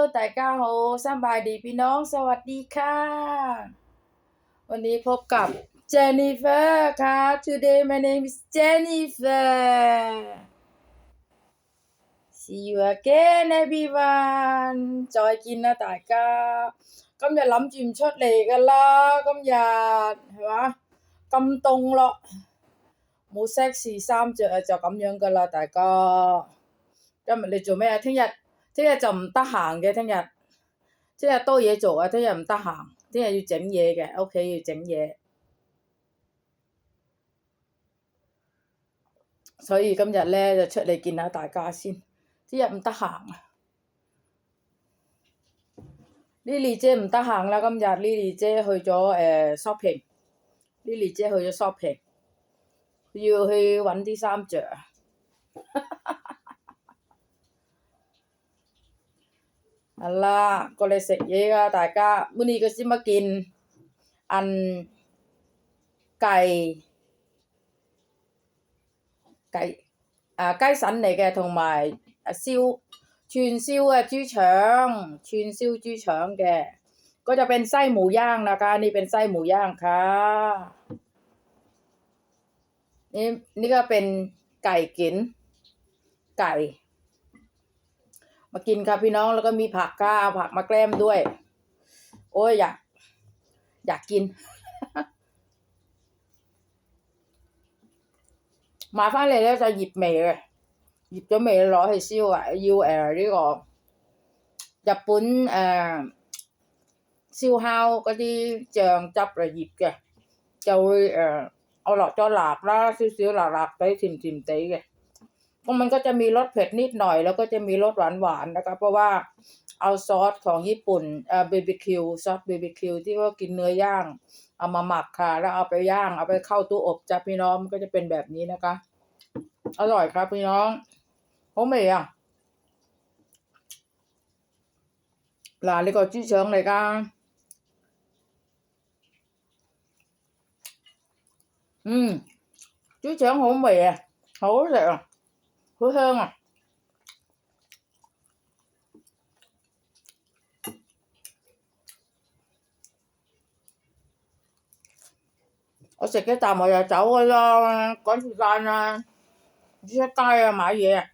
大家好สบายดีพี่น้อง สวัสดีค่ะ วันนี้พบกับเจนนิเฟอร์ค่ะ Today my name is Jennifer See you again everyone จอยกินนะ大家今日谂住唔出嚟噶啦，今日系嘛咁冻咯，冇 sexy 衫着啊，就咁样噶啦，大家。今日你做咩啊？听日 聽日就唔得閒嘅，聽日聽日多嘢做啊，聽日唔得閒，聽日要整嘢嘅，屋企要整嘢，所以今日咧就出嚟見下大家先。聽日唔得閒啊，Lily 姐唔得閒啦，今日 Lily 姐去咗誒、呃 shopping，Lily 姐去咗 shopping，要去揾啲衫着 啊。系啦，过嚟食嘢啊！大家，มื้อนี้ก็สิมากิน อันไก่ ไก่啊鸡肾嚟嘅，同埋啊烧串烧嘅猪肠，串烧猪肠嘅 ก็จะเป็นไส้หมูย่างนะคะ นี่เป็นไส้หมูย่างค่ะ นี่นี่ก็เป็นไก่กิน ไก่ มากินค่ะพี่น้องแล้วก็มีผักค่ะเอาผักมาแกล้มด้วย โอ้ยอยาก อยากกิน 买翻嚟咧就腌味嘅，腌咗味攞去烧啊！要诶呢、个日本诶、烧烤嗰啲酱汁嚟腌嘅，就会诶、เอา落咗辣啦，少少辣辣地甜甜地嘅。 ก็มันก็จะมีรสเผ็ดนิดหน่อย แล้วก็จะมีรสหวานหวานๆนะคะ เพราะว่าเอาซอสของญี่ปุ่นเอ่อ BBQ ซอส BBQ ที่ว่ากินเนื้อย่าง เอามาหมักค่ะ แล้วเอาไปย่าง เอาไปเข้าตู้อบจ้ะพี่น้องมันก็จะเป็นแบบนี้นะคะ อร่อยครับพี่น้อง好味啊！嗱，呢个猪肠嚟㗎，嗯，猪肠好味啊，好好食啊，好香啊！我食一啖我就走㗎啦，赶时间啊， của hơn à. Ở xịt cái tàu mà giờ cháu lo ờ, có gì con dưới tay mà gì à?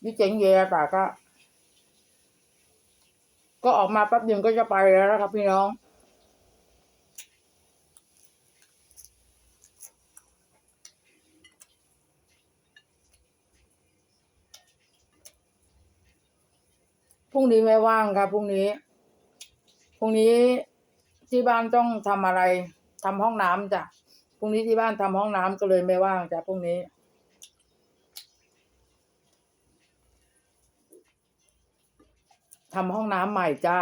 Với chuyện gì à bà có? Có ổn mà bắp đừng có cho bà ra không? พรุ่งนี้ไม่ว่างครับพรุ่งนี้พรุ่งนี้ที่บ้านต้องทำอะไรทำห้องน้ำจ้ะพรุ่งนี้ที่บ้านทำห้องน้ำก็เลยไม่ว่างจ้ะพรุ่งนี้ทำห้องน้ำใหม่จ้า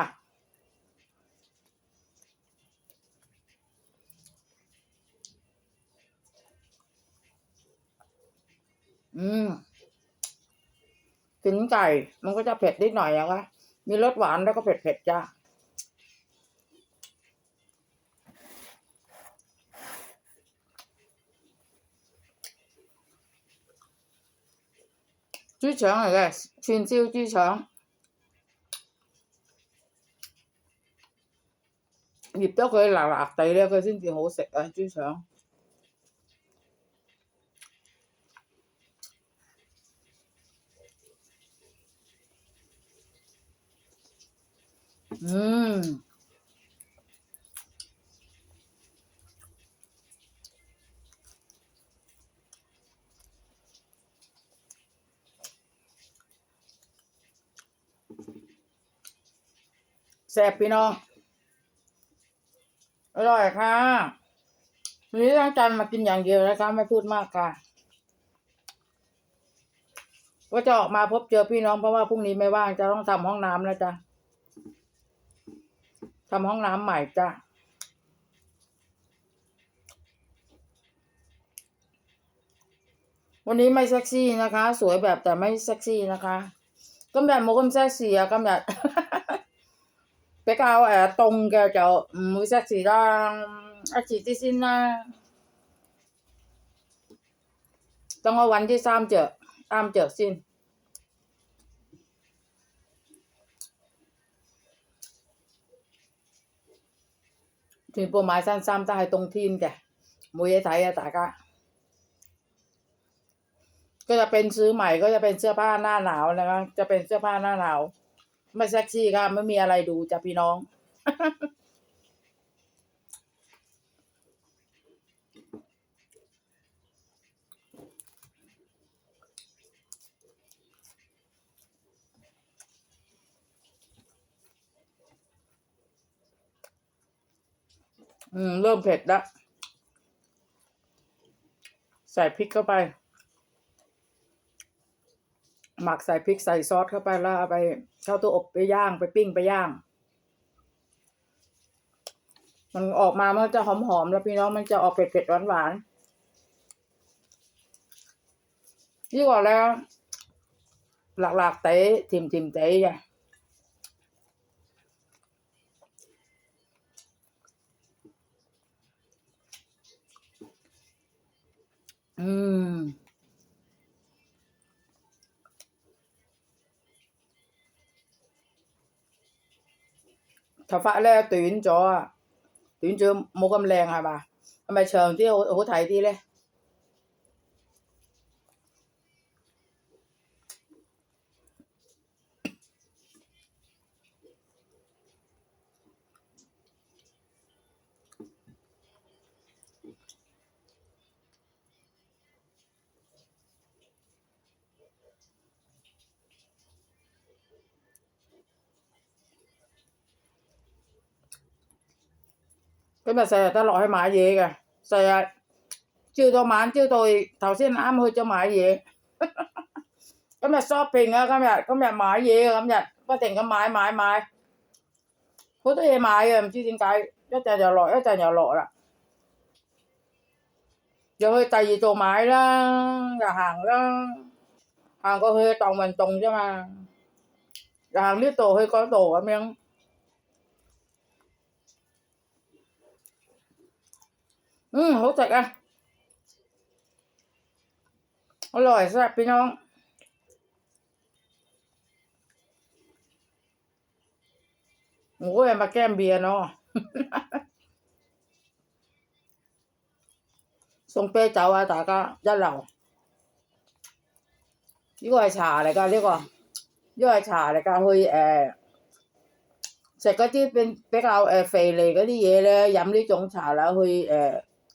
อืม ถึงไก่ มันก็จะเผ็ดนิดหน่อยอะคะมีรสหวานแล้วก็เผ็ดเผ็ดๆจ้า 猪肠嚟嘅，串烧猪肠。腌咗佢辣辣地咧，佢先至好食啊！猪肠， แซ่บพี่น้อง อร่อยค่ะวันนี้ตั้งใจมากินอย่างเดียวนะคะไม่พูดมากค่ะ ก็จะออกมาพบเจอพี่น้องเพราะว่าพรุ่งนี้ไม่ว่างจะต้องทำห้องน้ำแล้วจ้ะ ทำห้องน้ำใหม่จ้ะวันนี้ไม่เซ็กซี่นะคะ สวยแบบแต่ไม่เซ็กซี่นะคะก็แบบโมก็ไม่เซ็กซี่อะก็แบบไปกาวแอตรงแกจะไม่เซ็กซี่ดังอาชีพที่สิ้นนะต้องเอาวันที่สามเจอสามเจอสิ้น 全部买ปมาสั้นซ้ำตายตรงทีนแกมวยไทยอะตากะก็จะเป็นซื้อใหม่ก็จะเป็นเสื้อผ้าหน้าหนาวนะคะจะเป็นเสื้อผ้าหน้าหนาว ไม่เซ็กซี่ค่ะไม่มีอะไรดูจะพี่น้อง อืม เริ่มเผ็ดล้วใส่พริกเข้าไป หมักใส่พริกใส่ซอสเข้าไปแล้วเอาไปเข้าตู้อบไปย่างไปปิ้งไปย่าง มันออกมามันจะหอมๆแล้วพี่น้องมันจะออกเผ็ดๆหวานๆนี่ก่อนแล้ว หลักๆเตะทิมทิมๆเตะจ้ะ อืม 頭髮咧短咗啊，短咗冇咁靚係嘛？係咪長啲好好睇啲咧？ 今日成日都落去買嘢嘅，成日朝到晚，朝到頭先啱去咗買嘢。今日 shopping 啊，今日今日買嘢啊，今日不停咁買買買，好多嘢買啊，唔知點解一陣又落，一陣又落啦。又去第二度買啦，又行啦，行過去當運動啫嘛，又行呢度去嗰度咁樣。 嗯，好食啊！อร่อยแซ่บพี่น้อง โอ้ยมาแก้มเบียร์เนาะ 送啤酒啊！大家一流。呢個係茶嚟㗎，呢、個呢個係茶嚟㗎，去誒食嗰啲變比較誒肥膩嗰啲嘢咧，飲呢種茶啦，去誒、呃、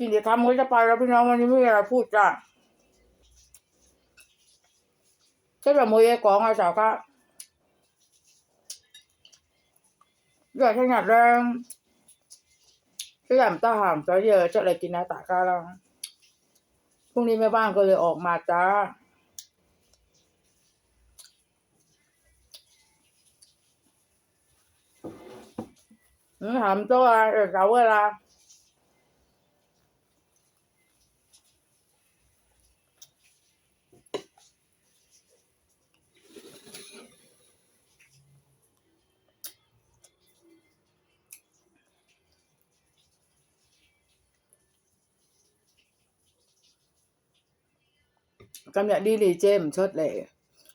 กิจกรรมก็จะไปแล้วพี่น้องวันนี้ไม่มีอะไรพูดจ้ะก็จะมวยกองอาสาวก็อยากขยันแรงขยันตาห่างจะเยอะจะอะไรกินนะตากาแล้วพรุ่งนี้แม่บ้านก็เลยออกมาจ้าถามตัวเสาเวลา 今日 Lily 姐唔出嚟，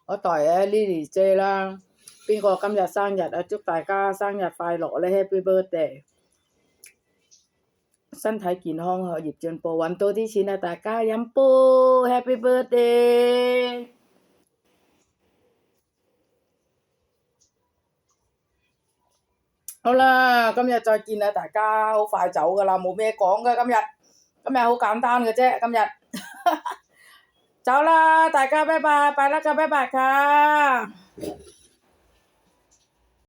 我代啊 Lily 姐啦。邊個今日生日啊？祝大家生日快樂咧！Happy birthday！身體健康，學業進步，揾多啲錢啊！大家飲杯 Happy birthday！好啦，今日再見啦，大家好快走噶啦，冇咩講噶，今日今日好簡單嘅啫，今日。 เจ้าละแต่ก็บ๊ายบาย ไปแล้วกบ๊ายบายค่ะ